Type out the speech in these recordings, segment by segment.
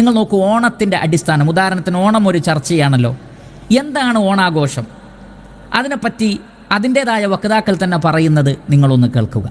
നിങ്ങൾ നോക്കൂ ഓണത്തിന്റെ അടിസ്ഥാനം. ഉദാഹരണത്തിന് ഓണം ഒരു ചർച്ചയാണല്ലോ. എന്താണ് ഓണാഘോഷം? അതിനെപ്പറ്റി അതിന്റെതായ വക്താക്കൾ തന്നെ പറയുന്നത് നിങ്ങളൊന്ന് കേൾക്കുക.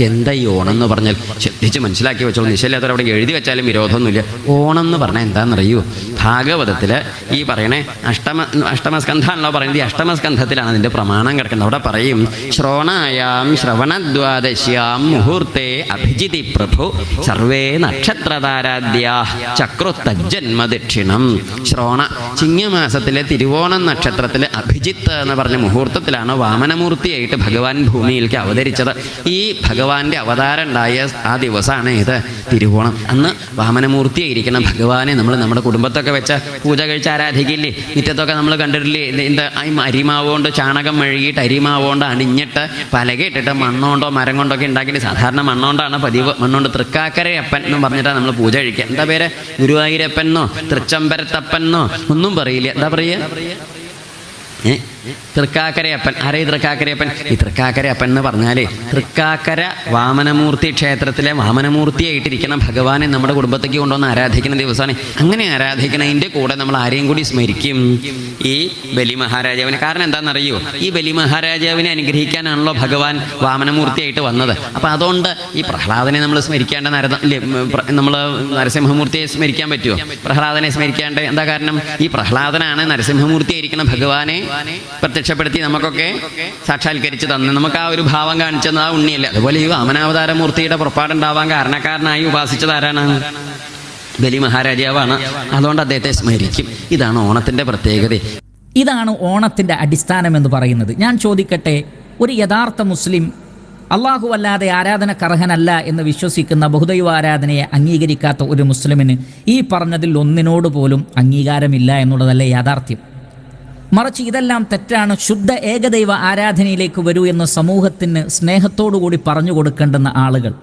എന്താ ഈ ഓണം എന്ന് പറഞ്ഞാൽ ശ്രദ്ധിച്ച് മനസ്സിലാക്കി വെച്ചോളൂ. നിശ്ചയില്ലാത്തവരവിടെ എഴുതി വെച്ചാലും വിരോധമൊന്നുമില്ല. ഓണം എന്ന് പറഞ്ഞാൽ എന്താണെന്നറിയൂ? ഭാഗവതത്തിൽ ഈ പറയണേ അഷ്ടമ അഷ്ടമസ്കന്ധാണല്ലോ പറയുന്നത്. ഈ അഷ്ടമസ്കന്ധത്തിലാണ് അതിന്റെ പ്രമാണം കിടക്കുന്നത് അവിടെ പറയും ശ്രോണായാം ശ്രവണദ്വാദശ്യാം മുഹൂർത്തെ അഭിജിതി പ്രഭു സർവേ നക്ഷത്രതാരാദ്യാ ചക്രുത്തജ്ജന്മദക്ഷിണം. ശ്രോണ ചിങ്ങമാസത്തിലെ തിരുവോണം നക്ഷത്രത്തിലെ അഭിജിത്ത് എന്ന് പറഞ്ഞ മുഹൂർത്തത്തിലാണ് വാമനമൂർത്തിയായിട്ട് ഭഗവാൻ ഭൂമിയിലേക്ക് അവതരിച്ചത്. ഈ ഭഗവാന്റെ അവതാരം ഉണ്ടായ ആ ദിവസമാണ് ഇത് തിരുവോണം. അന്ന് വാമനമൂർത്തിയായിരിക്കണം ഭഗവാനെ നമ്മൾ നമ്മുടെ കുടുംബത്തൊക്കെ വെച്ച് പൂജ കഴിച്ച് ആരാധിക്കില്ലേ? മുറ്റത്തൊക്കെ നമ്മൾ കണ്ടിട്ടില്ലേ? ഇത് ഈ അരിമാവ് കൊണ്ട് ചാണകം മെഴുകിയിട്ട് അരിമാവ് കൊണ്ട് അണിഞ്ഞിട്ട് പലകയിട്ടിട്ട് മണ്ണുകൊണ്ടോ മരം കൊണ്ടൊക്കെ ഉണ്ടാക്കിയിട്ട് സാധാരണ മണ്ണുകൊണ്ടാണ് പതിവ്. മണ്ണുകൊണ്ട് തൃക്കാക്കരയപ്പൻ എന്ന് പറഞ്ഞിട്ടാണ് നമ്മൾ പൂജ കഴിക്കുക. എന്താ പേര്? ഗുരുവായൂരപ്പനോ തൃച്ചമ്പരത്തപ്പനോ ഒന്നും പറയില്ല. എന്താ പറയുക ഏ? തൃക്കാക്കരയപ്പൻ ആരേ തൃക്കാക്കരയപ്പൻ. ഈ തൃക്കാക്കരയപ്പൻ എന്ന് പറഞ്ഞാൽ തൃക്കാക്കര വാമനമൂർത്തി ക്ഷേത്രത്തിലെ വാമനമൂർത്തിയായിട്ടിരിക്കുന്ന ഭഗവാനെ നമ്മുടെ കുടുംബത്തേക്ക് കൊണ്ടുവന്ന് ആരാധിക്കുന്ന ദിവസമാണ്. അങ്ങനെ ആരാധിക്കുന്നതിന്റെ കൂടെ നമ്മൾ ആരെയും കൂടി സ്മരിക്കും. ഈ ബലി മഹാരാജാവിനെ. കാരണം എന്താണെന്നറിയോ? ഈ ബലി മഹാരാജാവിനെ അനുഗ്രഹിക്കാനാണല്ലോ ഭഗവാൻ വാമനമൂർത്തിയായിട്ട് വന്നത്. അപ്പം അതുകൊണ്ട് ഈ പ്രഹ്ലാദനെ നമ്മൾ സ്മരിക്കേണ്ട നര നമ്മൾ നരസിംഹമൂർത്തിയെ സ്മരിക്കാൻ പറ്റുമോ പ്രഹ്ലാദനെ സ്മരിക്കാണ്ട് എന്താ കാരണം? ഈ പ്രഹ്ലാദനാണ് നരസിംഹമൂർത്തിയായിരിക്കുന്ന ഭഗവാനെ പ്രത്യക്ഷപ്പെടുത്തി നമുക്കൊക്കെ സാക്ഷാത്കരിച്ച് തന്നു. നമുക്ക് ആ ഒരു ഭാവം കാണിച്ചത് ആ ഉണ്ണിയല്ല? അതുപോലെ ഈ വാമനാവതാര മൂർത്തിയുടെ പുറപ്പാടുണ്ടാവാൻ കാരണക്കാരനായി ഉപാസിച്ചത് ആരാണ്? ബലി മഹാരാജാവാണ്. അതുകൊണ്ട് അദ്ദേഹത്തെ സ്മരിക്കും. ഇതാണ് ഓണത്തിന്റെ പ്രത്യേകത. ഇതാണ് ഓണത്തിന്റെ അടിസ്ഥാനം എന്ന് പറയുന്നത്. ഞാൻ ചോദിക്കട്ടെ ഒരു യഥാർത്ഥ മുസ്ലിം അള്ളാഹു അല്ലാതെ ആരാധന കർഹനല്ല എന്ന് വിശ്വസിക്കുന്ന ബഹുദൈവ ആരാധനയെ അംഗീകരിക്കാത്ത ഒരു മുസ്ലിമിന് ഈ പറഞ്ഞതിൽ ഒന്നിനോട് പോലും അംഗീകാരമില്ല എന്നുള്ളതല്ലേ യാഥാർത്ഥ്യം? മറിച്ച് ഇതെല്ലാം തെറ്റാണ്. ശുദ്ധ ഏകദൈവ ആരാധനയിലേക്ക് വരൂ എന്ന് സമൂഹത്തിന് സ്നേഹത്തോടുകൂടി പറഞ്ഞു കൊടുക്കേണ്ടുന്ന ആളുകൾ.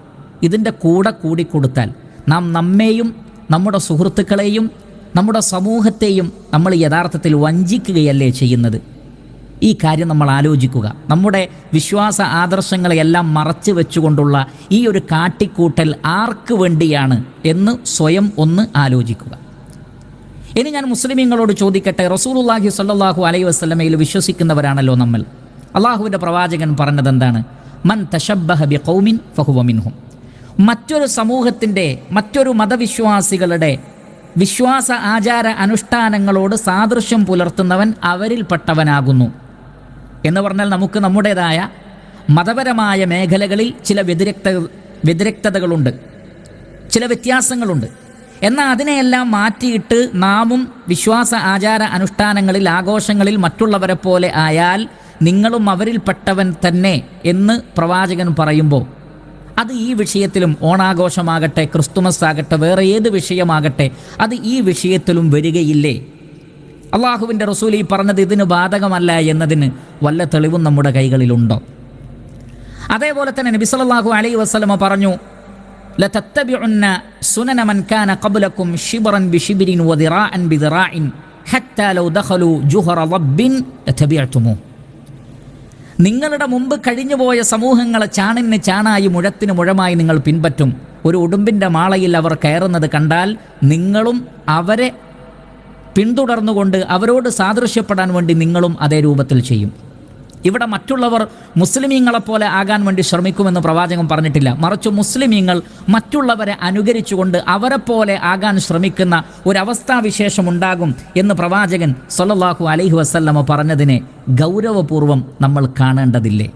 ഇതിന്റെ കൂടെ കൂടി കൊടുത്താൽ നാം നമ്മെയും നമ്മുടെ സുഹൃത്തുക്കളെയും നമ്മുടെ സമൂഹത്തെയും നമ്മൾ യഥാർത്ഥത്തിൽ വഞ്ചിക്കുകയല്ലേ ചെയ്യുന്നത്? ഈ കാര്യം നമ്മൾ ആലോചിക്കുക. നമ്മുടെ വിശ്വാസ ആദർശങ്ങളെയെല്ലാം മറച്ചു വെച്ചുകൊണ്ടുള്ള ഈ ഒരു കാട്ടിക്കൂട്ടൽ ആർക്ക് വേണ്ടിയാണ് എന്ന് സ്വയം ഒന്ന് ആലോചിക്കുക. ഇനി ഞാൻ മുസ്ലിമീങ്ങളോട് ചോദിക്കട്ടെ റസൂലുള്ളാഹി സല്ലാഹു അലൈഹി വസ്ലമയിൽ വിശ്വസിക്കുന്നവരാണല്ലോ നമ്മൾ. അള്ളാഹുവിന്റെ പ്രവാചകൻ പറഞ്ഞത് എന്താണ്? മൻ തശബ്ബഹ കൗമിൻ ഫഹുവമിൻഹും ഫഹുവ മിൻഹും. മറ്റൊരു സമൂഹത്തിന്റെ മറ്റൊരു മതവിശ്വാസികളുടെ വിശ്വാസ ആചാര അനുഷ്ഠാനങ്ങളോട് സാദൃശ്യം പുലർത്തുന്നവൻ അവരിൽപ്പെട്ടവനാകുന്നു എന്ന് പറഞ്ഞാൽ നമുക്ക് നമ്മുടേതായ മതപരമായ മേഖലകളിൽ ചില വ്യതിരക്ത വ്യതിരക്തതകളുണ്ട്. ചില വ്യത്യാസങ്ങളുണ്ട്. എന്നാൽ അതിനെയെല്ലാം മാറ്റിയിട്ട് നാമും വിശ്വാസ ആചാര അനുഷ്ഠാനങ്ങളിൽ ആഘോഷങ്ങളിൽ മറ്റുള്ളവരെ പോലെ ആയാൽ നിങ്ങളും അവരിൽപ്പെട്ടവൻ തന്നെ എന്ന് പ്രവാചകൻ പറയുമ്പോൾ അത് ഈ വിഷയത്തിലും ഓണാഘോഷമാകട്ടെ ക്രിസ്തുമസ് ആകട്ടെ വേറെ ഏത് വിഷയമാകട്ടെ അത് ഈ വിഷയത്തിലും വരികയില്ലേ? അള്ളാഹുവിന്റെ റസൂൽ ഈ പറഞ്ഞത് ഇതിന് ബാധകമല്ല എന്നതിന് വല്ല തെളിവും നമ്മുടെ കൈകളിലുണ്ടോ? അതേപോലെ തന്നെ നബി അലൈ അലൈഹി വസല്ലമ പറഞ്ഞു സുനന മൻകാന കബുലക്കും ശിബറൻ ബി ഷിബിരിൻ വദിറാൻ ബി ദിറാഇൻ ലൗ ദഖലു ജുഹറ റബ്ബിൻ നിങ്ങളുടെ മുമ്പ് കഴിഞ്ഞുപോയ സമൂഹങ്ങളെ ചാണിന് ചാണായി മുഴത്തിന് മുഴമായി നിങ്ങൾ പിൻപറ്റും. ഒരു ഉടുമ്പിന്റെ മാളയിൽ അവർ കയറുന്നത് കണ്ടാൽ നിങ്ങളും അവരെ പിന്തുടർന്നുകൊണ്ട് അവരോട് സാദൃശ്യപ്പെടാൻ വേണ്ടി നിങ്ങളും അതേ രൂപത്തിൽ ചെയ്യും. ഇവിടെ മറ്റുള്ളവർ മുസ്ലിമീങ്ങളെപ്പോലെ ആകാൻ വേണ്ടി ശ്രമിക്കുമെന്ന് പ്രവാചകൻ പറഞ്ഞിട്ടില്ല. മറിച്ച് മുസ്ലിമീങ്ങൾ മറ്റുള്ളവരെ അനുകരിച്ചുകൊണ്ട് അവരെപ്പോലെ ആകാൻ ശ്രമിക്കുന്ന ഒരവസ്ഥാവിശേഷം ഉണ്ടാകും എന്ന് പ്രവാചകൻ സൊല്ലാഹു അലൈഹി വസല്ലമ പറഞ്ഞതിനെ ഗൗരവപൂർവം നമ്മൾ കാണേണ്ടതില്ലേ?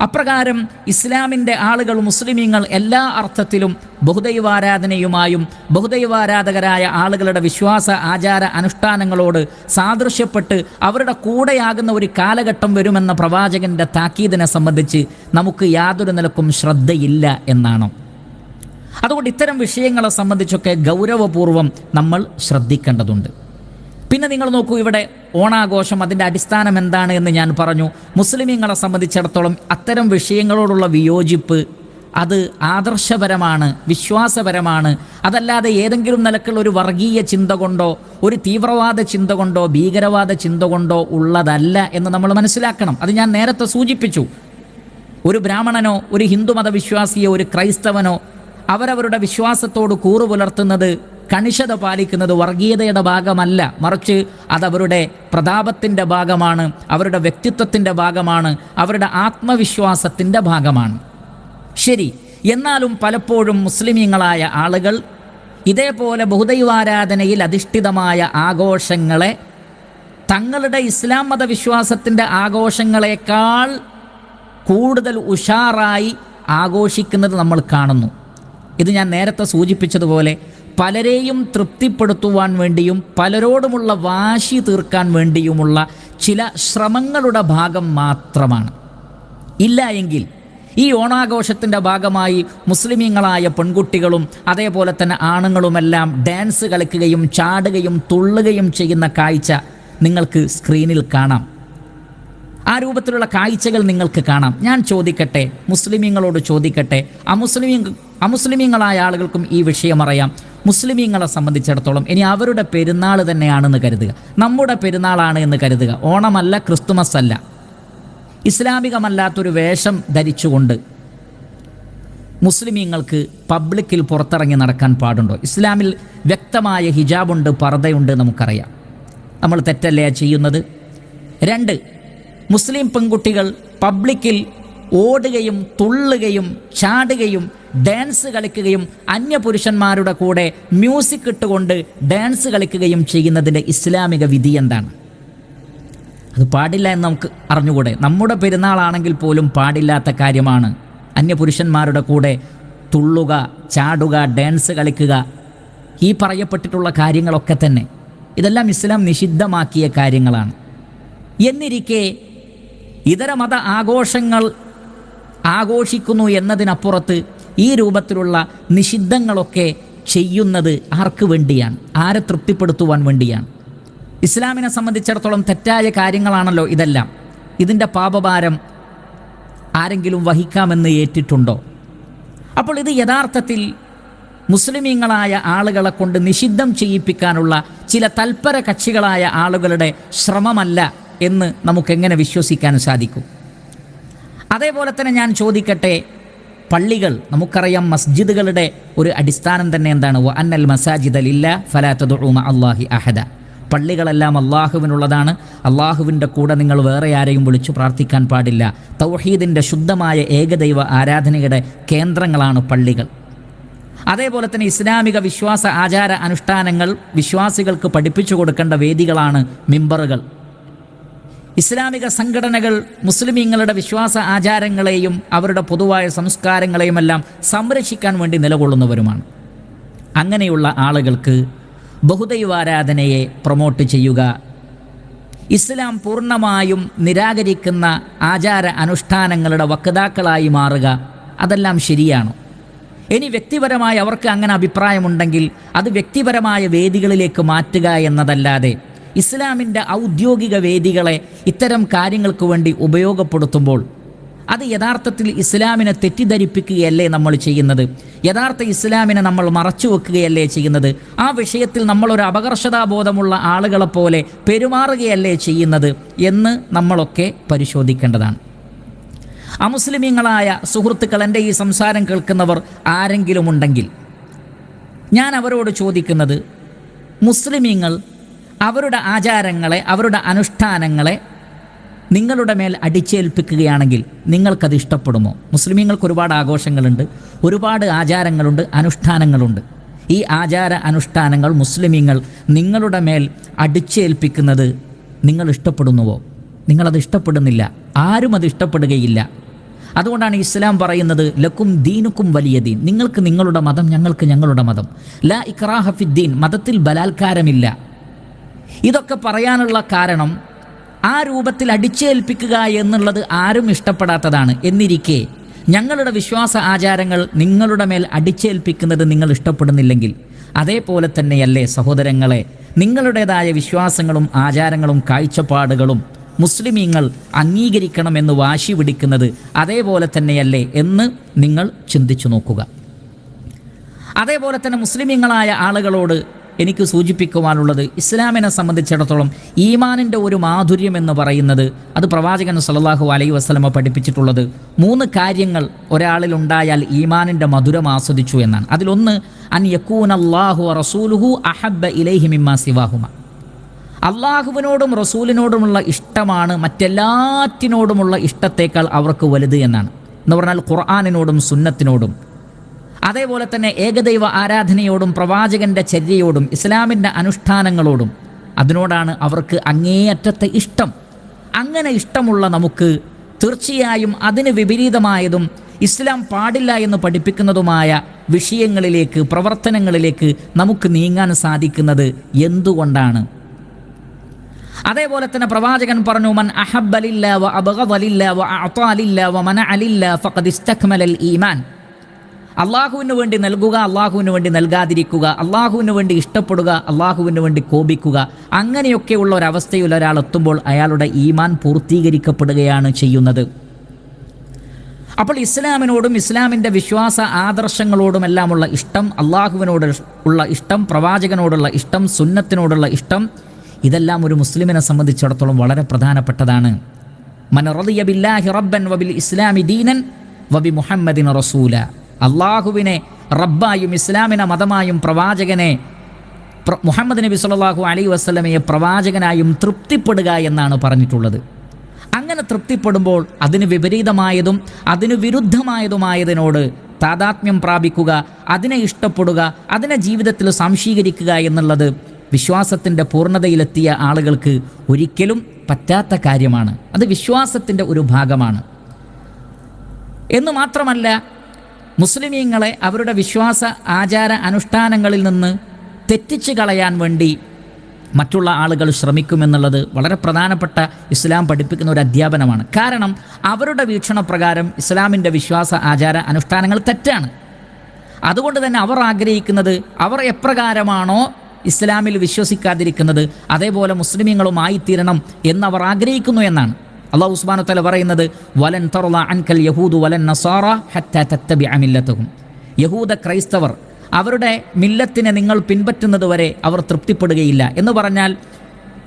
അപ്രകാരം ഇസ്ലാമിന്റെ ആളുകൾ മുസ്ലിമീങ്ങൾ എല്ലാ അർത്ഥത്തിലും ബഹുദൈവാരാധനയുമായും ബഹുദൈവാരാധകരായ ആളുകളുടെ വിശ്വാസ ആചാര അനുഷ്ഠാനങ്ങളോട് സാദൃശ്യപ്പെട്ട് അവരുടെ കൂടെയാകുന്ന ഒരു കാലഘട്ടം വരുമെന്ന പ്രവാചകന്റെ താക്കീതിനെ സംബന്ധിച്ച് നമുക്ക് യാതൊരു നിലക്കും ശ്രദ്ധയില്ല എന്നാണ്. അതുകൊണ്ട് ഇത്തരം വിഷയങ്ങളെ സംബന്ധിച്ചൊക്കെ ഗൗരവപൂർവം നമ്മൾ ശ്രദ്ധിക്കേണ്ടതുണ്ട്. പിന്നെ നിങ്ങൾ നോക്കൂ ഇവിടെ ഓണാഘോഷം അതിന്റെ അടിസ്ഥാനം എന്താണ് എന്ന് ഞാൻ പറഞ്ഞു. മുസ്ലിമീങ്ങളെ സംബന്ധിച്ചിടത്തോളം അത്തരം വിഷയങ്ങളോടുള്ള വിയോജിപ്പ് അത് ആദർശപരമാണ് വിശ്വാസപരമാണ്. അതല്ലാതെ ഏതെങ്കിലും നിലക്കുള്ള ഒരു വർഗീയ ചിന്ത കൊണ്ടോ ഒരു തീവ്രവാദ ചിന്ത കൊണ്ടോ ഭീകരവാദ ചിന്ത കൊണ്ടോ ഉള്ളതല്ല എന്ന് നമ്മൾ മനസ്സിലാക്കണം. അത് ഞാൻ നേരത്തെ സൂചിപ്പിച്ചു. ഒരു ബ്രാഹ്മണനോ ഒരു ഹിന്ദു മതവിശ്വാസിയോ ഒരു ക്രൈസ്തവനോ അവരവരുടെ വിശ്വാസത്തോട് കൂറു പുലർത്തുന്നത് കണിശത പാലിക്കുന്നത് വർഗീയതയുടെ ഭാഗമല്ല. മറിച്ച് അതവരുടെ പ്രതാപത്തിന്റെ ഭാഗമാണ് അവരുടെ വ്യക്തിത്വത്തിന്റെ ഭാഗമാണ് അവരുടെ ആത്മവിശ്വാസത്തിന്റെ ഭാഗമാണ്. ശരി എന്നാലും പലപ്പോഴും മുസ്ലിമീങ്ങളായ ആളുകൾ ഇതേപോലെ ബഹുദൈവാരാധനയിൽ അധിഷ്ഠിതമായ ആഘോഷങ്ങളെ തങ്ങളുടെ ഇസ്ലാം മതവിശ്വാസത്തിന്റെ ആഘോഷങ്ങളെക്കാൾ കൂടുതൽ ഉഷാറായി ആഘോഷിക്കുന്നത് നമ്മൾ കാണുന്നു. ഇത് ഞാൻ നേരത്തെ സൂചിപ്പിച്ചതുപോലെ പലരെയും തൃപ്തിപ്പെടുത്തുവാൻ വേണ്ടിയും പലരോടുമുള്ള വാശി തീർക്കാൻ വേണ്ടിയുമുള്ള ചില ശ്രമങ്ങളുടെ ഭാഗം മാത്രമാണ്. ഇല്ല എങ്കിൽ ഈ ഓണാഘോഷത്തിന്റെ ഭാഗമായി മുസ്ലിമീങ്ങളായ പെൺകുട്ടികളും അതേപോലെ തന്നെ ആണുങ്ങളുമെല്ലാം ഡാൻസ് കളിക്കുകയും ചാടുകയും തുള്ളുകയും ചെയ്യുന്ന കാഴ്ച നിങ്ങൾക്ക് സ്ക്രീനിൽ കാണാം. ആ രൂപത്തിലുള്ള കാഴ്ചകൾ നിങ്ങൾക്ക് കാണാം. ഞാൻ ചോദിക്കട്ടെ മുസ്ലിമീങ്ങളോട് ചോദിക്കട്ടെ അമുസ്ലിമീ അമുസ്ലിമീങ്ങളായ ആളുകൾക്കും ഈ വിഷയം അറിയാം. മുസ്ലിമീങ്ങളെ സംബന്ധിച്ചിടത്തോളം ഇനി അവരുടെ പെരുന്നാൾ തന്നെയാണെന്ന് കരുതുക. നമ്മുടെ പെരുന്നാളാണ് എന്ന് കരുതുക. ഓണമല്ല ക്രിസ്തുമസ് അല്ല ഇസ്ലാമികമല്ലാത്തൊരു വേഷം ധരിച്ചുകൊണ്ട് മുസ്ലിമീങ്ങൾക്ക് പബ്ലിക്കിൽ പുറത്തിറങ്ങി നടക്കാൻ പാടുണ്ടോ? ഇസ്ലാമിൽ വ്യക്തമായ ഹിജാബുണ്ട് പർദ്ദയുണ്ട് നമുക്കറിയാം. നമ്മൾ തെറ്റല്ലേ ചെയ്യുന്നത്? രണ്ട് മുസ്ലിം പെൺകുട്ടികൾ പബ്ലിക്കിൽ ഓടുകയും തുള്ളുകയും ചാടുകയും ഡാൻസ് കളിക്കുകയും അന്യപുരുഷന്മാരുടെ കൂടെ മ്യൂസിക് ഇട്ടുകൊണ്ട് ഡാൻസ് കളിക്കുകയും ചെയ്യുന്നതിന്റെ ഇസ്ലാമിക വിധി എന്താണ്? അത് പാടില്ല എന്ന് നമുക്ക് അറിഞ്ഞുകൂടെ? നമ്മുടെ പെരുന്നാളാണെങ്കിൽ പോലും പാടില്ലാത്ത കാര്യമാണ് അന്യപുരുഷന്മാരുടെ കൂടെ തുള്ളുക ചാടുക ഡാൻസ് കളിക്കുക ഈ പറയപ്പെട്ടിട്ടുള്ള കാര്യങ്ങളൊക്കെ തന്നെ. ഇതെല്ലാം ഇസ്ലാം നിഷിദ്ധമാക്കിയ കാര്യങ്ങളാണ്. എന്നിരിക്കെ ഇതര മത ആഘോഷങ്ങൾ ആഘോഷിക്കുന്നു എന്നതിനപ്പുറത്ത് ഈ രൂപത്തിലുള്ള നിഷിദ്ധങ്ങളൊക്കെ ചെയ്യുന്നത് ആർക്ക് വേണ്ടിയാണ്? ആരെ തൃപ്തിപ്പെടുത്തുവാൻ വേണ്ടിയാണ്? ഇസ്ലാമിനെ സംബന്ധിച്ചിടത്തോളം തെറ്റായ കാര്യങ്ങളാണല്ലോ ഇതെല്ലാം. ഇതിന്റെ പാപഭാരം ആരെങ്കിലും വഹിക്കാമെന്ന് ഏറ്റിട്ടുണ്ടോ? അപ്പോൾ ഇത് യഥാർത്ഥത്തിൽ മുസ്ലിമീങ്ങളായ ആളുകളെ കൊണ്ട് നിഷിദ്ധം ചെയ്യിപ്പിക്കാനുള്ള ചില തൽപര കക്ഷികളായ ആളുകളുടെ ശ്രമമല്ല എന്ന് നമുക്കെങ്ങനെ വിശ്വസിക്കാൻ സാധിക്കും? അതേപോലെ തന്നെ ഞാൻ ചോദിക്കട്ടെ പള്ളികൾ നമുക്കറിയാം മസ്ജിദുകളുടെ ഒരു അടിസ്ഥാനം തന്നെ എന്താണ്? വ അന്നൽ മസാജിദ് അലില്ല ഫലാത്തതുമ അള്ളാഹി അഹദ. പള്ളികളെല്ലാം അള്ളാഹുവിനുള്ളതാണ് അള്ളാഹുവിന്റെ കൂടെ നിങ്ങൾ വേറെ ആരെയും വിളിച്ചു പ്രാർത്ഥിക്കാൻ പാടില്ല. തൗഹീദിന്റെ ശുദ്ധമായ ഏകദൈവ ആരാധനയുടെ കേന്ദ്രങ്ങളാണ് പള്ളികൾ. അതേപോലെ തന്നെ ഇസ്ലാമിക വിശ്വാസ ആചാര അനുഷ്ഠാനങ്ങൾ വിശ്വാസികൾക്ക് പഠിപ്പിച്ചു കൊടുക്കേണ്ട വേദികളാണ് മിമ്പറുകൾ. ഇസ്ലാമിക സംഘടനകൾ മുസ്ലിമീങ്ങളുടെ വിശ്വാസ ആചാരങ്ങളെയും അവരുടെ പൊതുവായ സംസ്കാരങ്ങളെയുമെല്ലാം സംരക്ഷിക്കാൻ വേണ്ടി നിലകൊള്ളുന്നവരുമാണ്. അങ്ങനെയുള്ള ആളുകൾക്ക് ബഹുദൈവാരാധനയെ പ്രൊമോട്ട് ചെയ്യുക ഇസ്ലാം പൂർണമായും നിരാകരിക്കുന്ന ആചാര അനുഷ്ഠാനങ്ങളുടെ വക്താക്കളായി മാറുക അതെല്ലാം ശരിയാണ്. ഇനി വ്യക്തിപരമായി അവർക്ക് അങ്ങനെ അഭിപ്രായമുണ്ടെങ്കിൽ അത് വ്യക്തിപരമായ വേദികളിലേക്ക് മാറ്റുക എന്നതല്ലാതെ ഇസ്ലാമിന്റെ ഔദ്യോഗിക വേദികളെ ഇത്തരം കാര്യങ്ങൾക്ക് വേണ്ടി ഉപയോഗപ്പെടുത്തുമ്പോൾ അത് യഥാർത്ഥത്തിൽ ഇസ്ലാമിനെ തെറ്റിദ്ധരിപ്പിക്കുകയല്ലേ നമ്മൾ ചെയ്യുന്നത്? യഥാർത്ഥ ഇസ്ലാമിനെ നമ്മൾ മറച്ചു വെക്കുകയല്ലേ ചെയ്യുന്നത്? ആ വിഷയത്തിൽ നമ്മളൊരു അപകർഷതാബോധമുള്ള ആളുകളെപ്പോലെ പെരുമാറുകയല്ലേ ചെയ്യുന്നത് എന്ന് നമ്മളൊക്കെ പരിശോധിക്കേണ്ടതാണ്. അമുസ്ലിമീങ്ങളായ സുഹൃത്തുക്കൾ എന്റെ ഈ സംസാരം കേൾക്കുന്നവർ ആരെങ്കിലും ഉണ്ടെങ്കിൽ ഞാൻ അവരോട് ചോദിക്കുന്നത് മുസ്ലിമീങ്ങൾ അവരുടെ ആചാരങ്ങളെ അവരുടെ അനുഷ്ഠാനങ്ങളെ നിങ്ങളുടെ മേൽ അടിച്ചേൽപ്പിക്കുകയാണെങ്കിൽ നിങ്ങൾക്കത് ഇഷ്ടപ്പെടുമോ? മുസ്ലിമീങ്ങൾക്ക് ഒരുപാട് ആഘോഷങ്ങളുണ്ട് ഒരുപാട് ആചാരങ്ങളുണ്ട് അനുഷ്ഠാനങ്ങളുണ്ട്. ഈ ആചാര അനുഷ്ഠാനങ്ങൾ മുസ്ലിമീങ്ങൾ നിങ്ങളുടെ മേൽ അടിച്ചേൽപ്പിക്കുന്നത് നിങ്ങൾ ഇഷ്ടപ്പെടുന്നുവോ? നിങ്ങളത് ഇഷ്ടപ്പെടുന്നില്ല ആരും അത് ഇഷ്ടപ്പെടുകയില്ല. അതുകൊണ്ടാണ് ഇസ്ലാം പറയുന്നത് ലക്കും ദീനുക്കും വലിയ ദീൻ. നിങ്ങൾക്ക് നിങ്ങളുടെ മതം ഞങ്ങൾക്ക് ഞങ്ങളുടെ മതം. ലാ ഇക്രാഹഫിദ്ദീൻ മതത്തിൽ ബലാത്കാരമില്ല. ഇതൊക്കെ പറയാനുള്ള കാരണം ആ രൂപത്തിൽ അടിച്ചേൽപ്പിക്കുക എന്നുള്ളത് ആരും ഇഷ്ടപ്പെടാത്തതാണ്. എന്നിരിക്കെ ഞങ്ങളുടെ വിശ്വാസ ആചാരങ്ങൾ നിങ്ങളുടെ മേൽ അടിച്ചേൽപ്പിക്കുന്നത് നിങ്ങൾ ഇഷ്ടപ്പെടുന്നില്ലെങ്കിൽ അതേപോലെ തന്നെയല്ലേ സഹോദരങ്ങളെ നിങ്ങളുടേതായ വിശ്വാസങ്ങളും ആചാരങ്ങളും കാഴ്ചപ്പാടുകളും മുസ്ലിമീങ്ങൾ അംഗീകരിക്കണമെന്ന് വാശി പിടിക്കുന്നത് അതേപോലെ തന്നെയല്ലേ എന്ന് നിങ്ങൾ ചിന്തിച്ചു നോക്കുക. അതേപോലെ തന്നെ മുസ്ലിമീങ്ങളായ ആളുകളോട് എനിക്ക് സൂചിപ്പിക്കുവാനുള്ളത് ഇസ്ലാമിനെ സംബന്ധിച്ചിടത്തോളം ഈമാനിന്റെ ഒരു മാധുര്യം എന്ന് പറയുന്നത് അത് പ്രവാചകൻ സല്ലല്ലാഹു അലൈ വസ്ലമ പഠിപ്പിച്ചിട്ടുള്ളത്. മൂന്ന് കാര്യങ്ങൾ ഒരാളിൽ ഉണ്ടായാൽ ഈമാനിന്റെ മധുരം ആസ്വദിച്ചു എന്നാണ്. അതിലൊന്ന് അൻ യക്കൂൻ അള്ളാഹു റസൂലുഹു അഹബ്ബ ഇലൈഹി മിമ്മാ സിവാഹുമ. അള്ളാഹുവിനോടും റസൂലിനോടുമുള്ള ഇഷ്ടമാണ് മറ്റെല്ലാറ്റിനോടുമുള്ള ഇഷ്ടത്തേക്കാൾ അവർക്ക് വലുത് എന്നാണ്. എന്ന് പറഞ്ഞാൽ ഖുർആാനിനോടും സുന്നത്തിനോടും അതേപോലെ തന്നെ ഏകദൈവ ആരാധനയോടും പ്രവാചകന്റെ ചര്യയോടും ഇസ്ലാമിന്റെ അനുഷ്ഠാനങ്ങളോടും അതിനോടാണ് അവർക്ക് അങ്ങേയറ്റത്തെ ഇഷ്ടം. അങ്ങനെ ഇഷ്ടമുള്ള നമുക്ക് തീർച്ചയായും അതിന് വിപരീതമായതും ഇസ്ലാം പാടില്ല എന്ന് പഠിപ്പിക്കുന്നതുമായ വിഷയങ്ങളിലേക്ക് പ്രവർത്തനങ്ങളിലേക്ക് നമുക്ക് നീങ്ങാൻ സാധിക്കുന്നത് എന്തുകൊണ്ടാണ്? അതേപോലെ തന്നെ പ്രവാചകൻ പറഞ്ഞു മൻ അഹബ്ബലില്ല വ അബഗദലില്ല വ അഅതാലില്ല വ മനഅലില്ല ഫഖദ് ഇസ്തക്മലൽ ഈമാൻ. അള്ളാഹുവിന് വേണ്ടി നൽകുക അള്ളാഹുവിന് വേണ്ടി നൽകാതിരിക്കുക അള്ളാഹുവിന് വേണ്ടി ഇഷ്ടപ്പെടുക അള്ളാഹുവിന് വേണ്ടി കോപിക്കുക അങ്ങനെയൊക്കെയുള്ള ഒരവസ്ഥയിൽ ഒരാൾ എത്തുമ്പോൾ അയാളുടെ ഈമാൻ പൂർത്തീകരിക്കപ്പെടുകയാണ് ചെയ്യുന്നത്. അപ്പോൾ ഇസ്ലാമിനോടും ഇസ്ലാമിന്റെ വിശ്വാസ ആദർശങ്ങളോടുമെല്ലാമുള്ള ഇഷ്ടം അള്ളാഹുവിനോട് ഉള്ള ഇഷ്ടം പ്രവാചകനോടുള്ള ഇഷ്ടം സുന്നത്തിനോടുള്ള ഇഷ്ടം ഇതെല്ലാം ഒരു മുസ്ലിമിനെ സംബന്ധിച്ചിടത്തോളം വളരെ പ്രധാനപ്പെട്ടതാണ്. മൻ റളിയ ബില്ലാഹി റബ്ബൻ വബിൽ ഇസ്ലാമി ദീനൻ വബി മുഹമ്മദിൻ റസൂല. അള്ളാഹുവിനെ റബ്ബായും ഇസ്ലാമിന മതമായും പ്രവാചകനെ പ്ര- മുഹമ്മദ് നബി സല്ലല്ലാഹു അലി വസ്ലമയെ പ്രവാചകനായും തൃപ്തിപ്പെടുക എന്നാണ് പറഞ്ഞിട്ടുള്ളത്. അങ്ങനെ തൃപ്തിപ്പെടുമ്പോൾ അതിന് വിപരീതമായതും അതിന് വിരുദ്ധമായതുമായതിനോട് താതാത്മ്യം പ്രാപിക്കുക അതിനെ ഇഷ്ടപ്പെടുക അതിനെ ജീവിതത്തിൽ സംശീകരിക്കുക എന്നുള്ളത് വിശ്വാസത്തിന്റെ പൂർണതയിലെത്തിയ ആളുകൾക്ക് ഒരിക്കലും പറ്റാത്ത കാര്യമാണ്. അത് വിശ്വാസത്തിന്റെ ഒരു ഭാഗമാണ്. എന്ന് മാത്രമല്ല മുസ്ലിമീങ്ങളെ അവരുടെ വിശ്വാസ ആചാര അനുഷ്ഠാനങ്ങളിൽ നിന്ന് തെറ്റിച്ച് കളയാൻ വേണ്ടി മറ്റുള്ള ആളുകൾ ശ്രമിക്കുമെന്നുള്ളത് വളരെ പ്രധാനപ്പെട്ട ഇസ്ലാം പഠിപ്പിക്കുന്ന ഒരു അധ്യാപനമാണ്. കാരണം അവരുടെ വീക്ഷണപ്രകാരം ഇസ്ലാമിന്റെ വിശ്വാസ ആചാര അനുഷ്ഠാനങ്ങൾ തെറ്റാണ്. അതുകൊണ്ട് തന്നെ അവർ ആഗ്രഹിക്കുന്നത് അവർ എപ്രകാരമാണോ ഇസ്ലാമിൽ വിശ്വസിക്കാതിരിക്കുന്നത് അതേപോലെ മുസ്ലിമീങ്ങളുമായിത്തീരണം എന്നവർ ആഗ്രഹിക്കുന്നു എന്നാണ്. അള്ളാഹു ഉസ്മാനു തല പറയുന്നത് വലൻ തറുള അൻകൽ യഹൂദു വലൻ നസാറ ഹറ്റാത്തബി തത്തബി അമില്ലത്തഹും യഹൂദ ക്രൈസ്തവർ അവരുടെ മില്ലത്തിനെ നിങ്ങൾ പിൻപറ്റുന്നത് വരെ അവർ തൃപ്തിപ്പെടുകയില്ല. എന്ന് പറഞ്ഞാൽ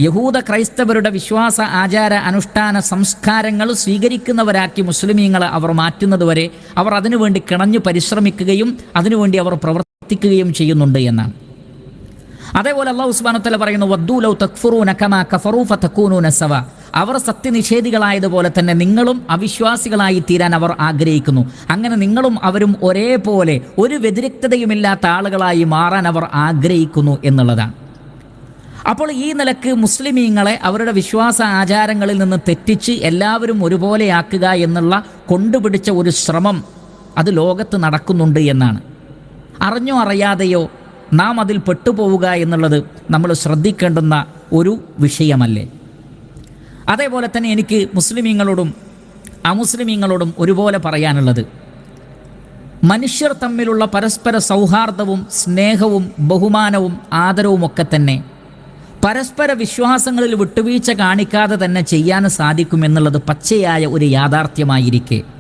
യഹൂദ ക്രൈസ്തവരുടെ വിശ്വാസ ആചാര അനുഷ്ഠാന സംസ്കാരങ്ങൾ സ്വീകരിക്കുന്നവരാക്കി മുസ്ലിമീങ്ങളെ അവർ മാറ്റുന്നത് വരെ അവർ അതിനുവേണ്ടി കിണഞ്ഞു പരിശ്രമിക്കുകയും അതിനുവേണ്ടി അവർ പ്രവർത്തിക്കുകയും ചെയ്യുന്നുണ്ട് എന്നാണ്. അതേപോലെ അള്ളാഹു സുബാനത്തല പറയുന്നു വദ്ദൂലൗ തക്ഫുറൂന കമാ കഫറൂ ഫതകൂനൂന സവ. അവർ സത്യനിഷേധികളായതുപോലെ തന്നെ നിങ്ങളും അവിശ്വാസികളായി തീരാൻ അവർ ആഗ്രഹിക്കുന്നു. അങ്ങനെ നിങ്ങളും അവരും ഒരേപോലെ ഒരു വ്യതിരിക്തതയുമില്ലാത്ത ആളുകളായി മാറാൻ അവർ ആഗ്രഹിക്കുന്നു എന്നുള്ളതാണ്. അപ്പോൾ ഈ നിലയ്ക്ക് മുസ്ലിമീങ്ങളെ അവരുടെ വിശ്വാസ ആചാരങ്ങളിൽ നിന്ന് തെറ്റിച്ച് എല്ലാവരും ഒരുപോലെയാക്കുക എന്നുള്ള കൊണ്ടുപിടിച്ച ഒരു ശ്രമം അത് ലോകത്ത് നടക്കുന്നുണ്ട് എന്നാണ്. അറിഞ്ഞോ അറിയാതെയോ നാം അതിൽ പെട്ടുപോവുക എന്നുള്ളത് നമ്മൾ ശ്രദ്ധിക്കേണ്ടുന്ന ഒരു വിഷയമല്ലേ? അതേപോലെ തന്നെ എനിക്ക് മുസ്ലിമീങ്ങളോടും അമുസ്ലിമീങ്ങളോടും ഒരുപോലെ പറയാനുള്ളത്. മനുഷ്യർ തമ്മിലുള്ള പരസ്പര സൗഹാർദ്ദവും സ്നേഹവും ബഹുമാനവും ആദരവും ഒക്കെ തന്നെ പരസ്പര വിശ്വാസങ്ങളിൽ വിട്ടുവീഴ്ച കാണിക്കാതെ തന്നെ ചെയ്യാൻ സാധിക്കുമെന്നുള്ളത് പച്ചയായ ഒരു യാഥാർത്ഥ്യമായിരിക്കെ.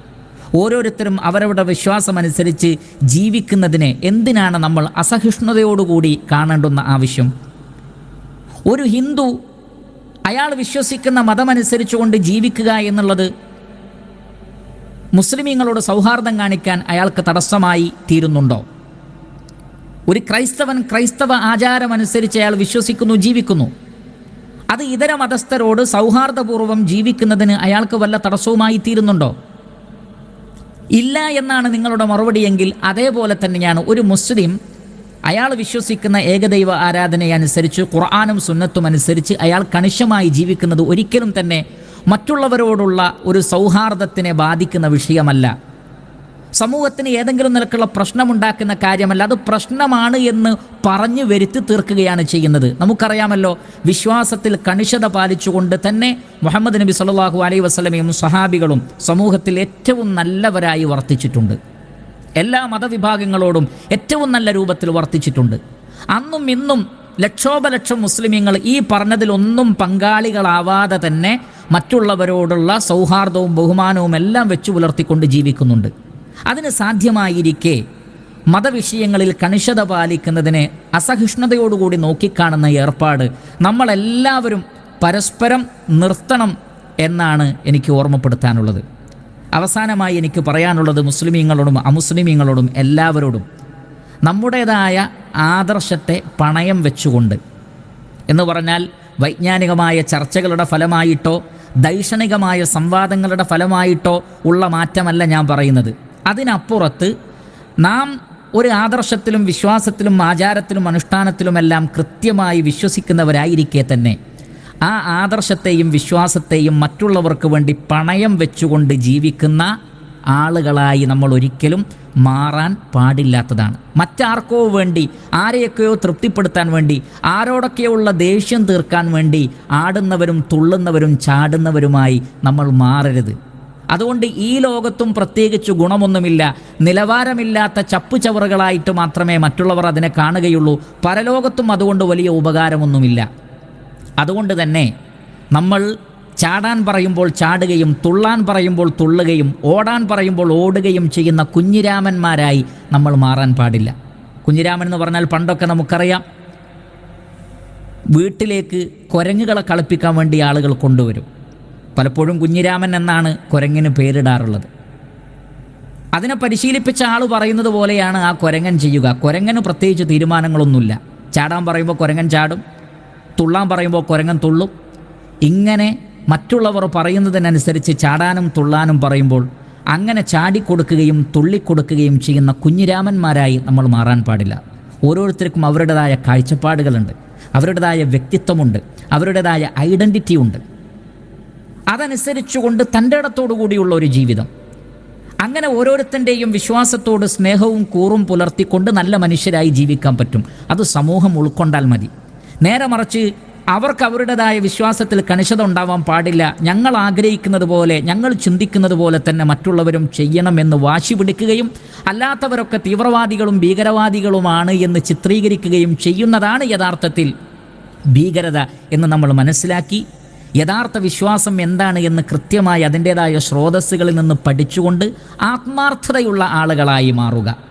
ഓരോരുത്തരും അവരവരുടെ വിശ്വാസമനുസരിച്ച് ജീവിക്കുന്നതിനെ എന്തിനാണ് നമ്മൾ അസഹിഷ്ണുതയോടുകൂടി കാണേണ്ടുന്ന ആവശ്യം? ഒരു ഹിന്ദു അയാൾ വിശ്വസിക്കുന്ന മതമനുസരിച്ചുകൊണ്ട് ജീവിക്കുക എന്നുള്ളത് മുസ്ലിമീങ്ങളോട് സൗഹാർദ്ദം കാണിക്കാൻ അയാൾക്ക് തടസ്സമായി തീരുന്നുണ്ടോ? ഒരു ക്രൈസ്തവൻ ക്രൈസ്തവ ആചാരമനുസരിച്ച് അയാൾ വിശ്വസിക്കുന്നു ജീവിക്കുന്നു. അത് ഇതര മതസ്ഥരോട് സൗഹാർദ്ദപൂർവം ജീവിക്കുന്നതിന് അയാൾക്ക് വല്ല തടസ്സവുമായി തീരുന്നുണ്ടോ? ഇല്ല എന്നാണ് നിങ്ങളുടെ മറുപടിയെങ്കിൽ അതേപോലെ തന്നെയാണ് ഒരു മുസ്ലിം അയാൾ വിശ്വസിക്കുന്ന ഏകദൈവ ആരാധനയനുസരിച്ച് ഖുർആാനും സുന്നത്തും അനുസരിച്ച് അയാൾ കണിശമായി ജീവിക്കുന്നത് ഒരിക്കലും തന്നെ മറ്റുള്ളവരോടുള്ള ഒരു സൗഹാർദ്ദത്തിനെ ബാധിക്കുന്ന വിഷയമല്ല. സമൂഹത്തിന് ഏതെങ്കിലും നിലക്കുള്ള പ്രശ്നമുണ്ടാക്കുന്ന കാര്യമല്ല അത് പ്രശ്നമാണ് എന്ന് പറഞ്ഞു വരുത്തി തീർക്കുകയാണ് ചെയ്യുന്നത്. നമുക്കറിയാമല്ലോ വിശ്വാസത്തിൽ കണിഷത പാലിച്ചുകൊണ്ട് തന്നെ മുഹമ്മദ് നബി സല്ലല്ലാഹു അലൈഹി വസ്ലമയും സഹാബികളും സമൂഹത്തിൽ ഏറ്റവും നല്ലവരായി വർത്തിച്ചിട്ടുണ്ട്. എല്ലാ മതവിഭാഗങ്ങളോടും ഏറ്റവും നല്ല രൂപത്തിൽ വർത്തിച്ചിട്ടുണ്ട്. അന്നും ഇന്നും ലക്ഷോപലക്ഷം മുസ്ലിമീങ്ങൾ ഈ പറഞ്ഞതിലൊന്നും പങ്കാളികളാവാതെ തന്നെ മറ്റുള്ളവരോടുള്ള സൗഹാർദ്ദവും ബഹുമാനവും എല്ലാം വെച്ചു പുലർത്തിക്കൊണ്ട് ജീവിക്കുന്നുണ്ട്. അതിന് സാധ്യമായിരിക്കെ മതവിഷയങ്ങളിൽ കണിശത പാലിക്കുന്നതിനെ അസഹിഷ്ണുതയോടുകൂടി നോക്കിക്കാണുന്ന ഏർപ്പാട് നമ്മളെല്ലാവരും പരസ്പരം നിർത്തണം എന്നാണ് എനിക്ക് ഓർമ്മപ്പെടുത്താനുള്ളത്. അവസാനമായി എനിക്ക് പറയാനുള്ളത് മുസ്ലിമീങ്ങളോടും അമുസ്ലിമീങ്ങളോടും എല്ലാവരോടും നമ്മുടേതായ ആദർശത്തെ പണയം വെച്ചുകൊണ്ട് എന്ന് പറഞ്ഞാൽ വൈജ്ഞാനികമായ ചർച്ചകളുടെ ഫലമായിട്ടോ ദൈക്ഷണികമായ സംവാദങ്ങളുടെ ഫലമായിട്ടോ ഉള്ള മാറ്റമല്ല ഞാൻ പറയുന്നത്. അതിനപ്പുറത്ത് നാം ഒരു ആദർശത്തിലും വിശ്വാസത്തിലും ആചാരത്തിലും അനുഷ്ഠാനത്തിലുമെല്ലാം കൃത്യമായി വിശ്വസിക്കുന്നവരായിരിക്കെ തന്നെ. ആ ആദർശത്തെയും വിശ്വാസത്തെയും മറ്റുള്ളവർക്ക് വേണ്ടി പണയം വെച്ചുകൊണ്ട് ജീവിക്കുന്ന ആളുകളായി നമ്മൾ ഒരിക്കലും മാറാൻ പാടില്ലാത്തതാണ്. മറ്റാർക്കോ വേണ്ടി ആരെയൊക്കെയോ തൃപ്തിപ്പെടുത്താൻ വേണ്ടി ആരോടൊക്കെയുള്ള ദേഷ്യം തീർക്കാൻ വേണ്ടി ആടുന്നവരും തുള്ളുന്നവരും ചാടുന്നവരുമായി നമ്മൾ മാറരുത്. അതുകൊണ്ട് ഈ ലോകത്തും പ്രത്യേകിച്ച് ഗുണമൊന്നുമില്ല. നിലവാരമില്ലാത്ത ചപ്പുചവറുകളായിട്ട് മാത്രമേ മറ്റുള്ളവർ അതിനെ കാണുകയുള്ളൂ. പരലോകത്തും അതുകൊണ്ട് വലിയ ഉപകാരമൊന്നുമില്ല. അതുകൊണ്ട് തന്നെ നമ്മൾ ചാടാൻ പറയുമ്പോൾ ചാടുകയും തുള്ളാൻ പറയുമ്പോൾ തുള്ളുകയും ഓടാൻ പറയുമ്പോൾ ഓടുകയും ചെയ്യുന്ന കുഞ്ഞിരാമന്മാരായി നമ്മൾ മാറാൻ പാടില്ല. കുഞ്ഞിരാമൻ എന്ന് പറഞ്ഞാൽ പണ്ടൊക്കെ നമുക്കറിയാം വീട്ടിലേക്ക് കുരങ്ങുകളെ കളിപ്പിക്കാൻ വേണ്ടി ആളുകൾ കൊണ്ടുവരും. പലപ്പോഴും കുഞ്ഞിരാമൻ എന്നാണ് കുരങ്ങിന് പേരിടാറുള്ളത്. അതിനെ പരിശീലിപ്പിച്ച ആൾ പറയുന്നത് പോലെയാണ് ആ കുരങ്ങൻ ചെയ്യുക. കുരങ്ങന് പ്രത്യേകിച്ച് തീരുമാനങ്ങളൊന്നുമില്ല. ചാടാൻ പറയുമ്പോൾ കുരങ്ങൻ ചാടും തുള്ളാൻ പറയുമ്പോൾ കുരങ്ങൻ തുള്ളും. ഇങ്ങനെ മറ്റുള്ളവർ പറയുന്നതിനനുസരിച്ച് ചാടാനും തുള്ളാനും പറയുമ്പോൾ അങ്ങനെ ചാടിക്കൊടുക്കുകയും തുള്ളിക്കൊടുക്കുകയും ചെയ്യുന്ന കുഞ്ഞിരാമന്മാരായി നമ്മൾ മാറാൻ പാടില്ല. ഓരോരുത്തർക്കും അവരുടേതായ കാഴ്ചപ്പാടുകളുണ്ട് അവരുടേതായ വ്യക്തിത്വമുണ്ട് അവരുടേതായ ഐഡന്റിറ്റി ഉണ്ട് അതനുസരിച്ചുകൊണ്ട് തന്റെ ഇടത്തോടു കൂടിയുള്ള ഒരു ജീവിതം. അങ്ങനെ ഓരോരുത്തന്റെയും വിശ്വാസത്തോട് സ്നേഹവും കൂറും പുലർത്തിക്കൊണ്ട് നല്ല മനുഷ്യരായി ജീവിക്കാൻ പറ്റും. അത് സമൂഹം ഉൾക്കൊണ്ടാൽ മതി. നേരെ മറിച്ച് അവർക്ക് അവരുടേതായ വിശ്വാസത്തിൽ കണിശത ഉണ്ടാവാൻ പാടില്ല. ഞങ്ങൾ ആഗ്രഹിക്കുന്നത് പോലെ ഞങ്ങൾ ചിന്തിക്കുന്നത് പോലെ തന്നെ മറ്റുള്ളവരും ചെയ്യണമെന്ന് വാശി പിടിക്കുകയും അല്ലാത്തവരൊക്കെ തീവ്രവാദികളും ഭീകരവാദികളുമാണ് എന്ന് ചിത്രീകരിക്കുകയും ചെയ്യുന്നതാണ് യഥാർത്ഥത്തിൽ ഭീകരത എന്ന് നമ്മൾ മനസ്സിലാക്കി യഥാർത്ഥ വിശ്വാസം എന്താണ് എന്ന് കൃത്യമായി അതിന്റേതായ സ്രോതസ്സുകളിൽ നിന്ന് പഠിച്ചുകൊണ്ട് ആത്മാർത്ഥതയുള്ള ആളുകളായി മാറുക.